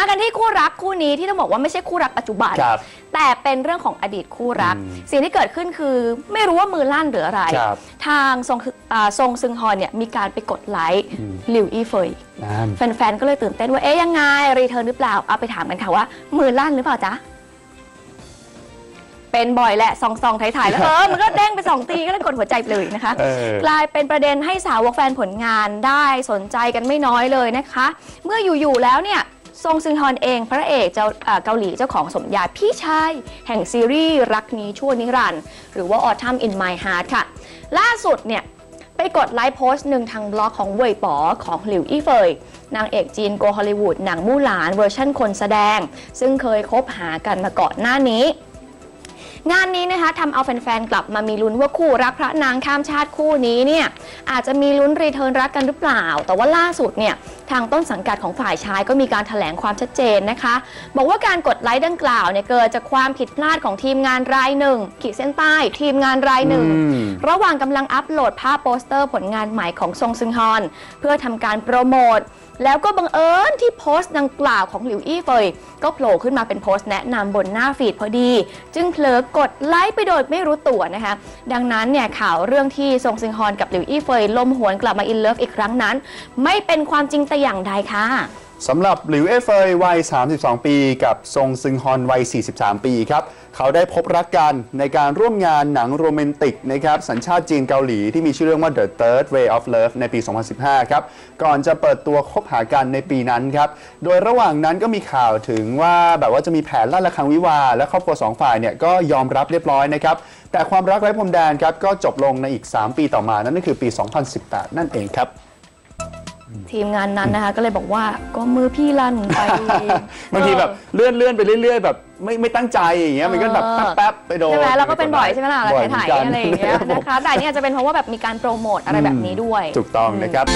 มากันที่คู่รักคู่นี้ที่ต้องบอกว่าไม่ใช่คู่รักปัจจุบัน ครับแต่เป็นเรื่องของอดีตคู่รัก อืมสิ่งที่เกิดขึ้นคือไม่รู้ว่ามือลั่นหรืออะไร ครับทางทรงอ่าทรงซึงฮอนเนี่ยมีการไปกดไลค์อืม หลิวอี้เฟย นั่น แฟนๆ ก็เลยตื่นเต้นว่า เอ๊ยยังไง รีเทิร์นหรือเปล่า เอาไปถามกันค่ะว่า มือลั่นหรือเปล่าจ๊ะ เป็นบ่อยแหละส่องๆ ถ่ายๆ แล้วเออ มันก็เด้งไปสองตีก็เลยกดหัวใจไปเลยนะคะ เออ กลายเป็นประเด็นให้สาวกแฟนผลงานได้สนใจกันไม่น้อยเลยนะคะ เมื่ออยู่ ๆ แล้วเนี่ย ซงซึงฮอนเองพระเอกเจ้าเกาหลีเจ้าของสมญาพี่ชาย แห่งซีรีส์รักนี้ชั่วนิรันด์หรือว่า Autumn in My Heart ค่ะ ล่าสุดเนี่ยไปกดไลค์โพสต์หนึ่งทางบล็อกของเว่ยป๋อของหลิวอี้เฟยนางเอกจีนโกฮอลลีวูดหนังมู่หลานเวอร์ชั่นคนแสดง ซึ่งเคยคบหากันมาก่อนหน้านี้ งานนี้นะคะทำเอาแฟนๆกลับมามีลุ้นว่าคู่รักพระนางข้ามชาติคู่นี้เนี่ยอาจจะมีลุ้นรีเทิร์นรักกันหรือเปล่า แต่ว่าล่าสุดเนี่ยทางต้นสังกัดของฝ่ายชายก็มีการถแถลงความชัดเจนนะคะ บอกว่าการกดไลค์ดังกล่าวเนี่ยเกิดจากความผิดพลาดของทีมงานรายหนึ่งขีดเส้นใต้ทีมงานรายหนึ่งอืมระหว่างกำลังอัปโหลดภาพโปสเตอร์ผลงานใหม่ของซงซึงฮอน เพื่อทำการโปรโมทแล้วก็บังเอิญที่โพสต์ดังกล่าวของหลิวอี้เฟยก็โผล่ขึ้นมาเป็นโพสต์แนะนำบนหน้าฟีดพอดี จึงเผลอกดไลค์ไปโดยไม่รู้ตัวนะคะ ดังนั้นเนี่ยข่าวเรื่องที่ซงซิงฮอนกับหลิวอี้เฟยลมหวนกลับมาอินเลิฟอีกครั้งนั้น ไม่เป็นความจริงแต่อย่างใดค่ะ สำหรับหลิวเอเฟยวัย 32 ปี กับซงซึงฮอนวัย 43 ปีครับ เขาได้พบรักกันในการร่วมงานหนังโรแมนติกนะครับสัญชาติจีนเกาหลีที่มีชื่อเรื่องว่า The Third Way of Love ในปี 2015 ครับ ก่อนจะเปิดตัวคบหากันในปีนั้นครับ โดยระหว่างนั้นก็มีข่าวถึงว่าแบบว่าจะมีแผนลั่นระฆังวิวา และครอบครัวสองฝ่ายเนี่ยก็ยอมรับเรียบร้อยนะครับ แต่ความรักไร้พรมแดนครับก็จบลงในอีก 3 ปีต่อมานั่นก็คือปี 2018 นั่นเองครับ ทีมงานนั้นนะคะ ก็เลยบอกว่าก็มือพี่ลั่นไปบางทีแบบเลื่อนเลื่อนไปเรื่อยๆแบบไม่ไม่ตั้งใจอย่างเงี้ยมันก็แบบเออแป๊บๆไปโดนใช่ไหมเราก็เป็นบ่อยใช่ไหมล่ะบ่อยถ่ายเหมืนกันๆอะไรอย่างเงี้ยนะคะแต่อันนี่อาจจะเป็นเพราะว่าแบบมีการโปรโมทอะไรแบบนี้ด้วย ถูกต้องนะครับ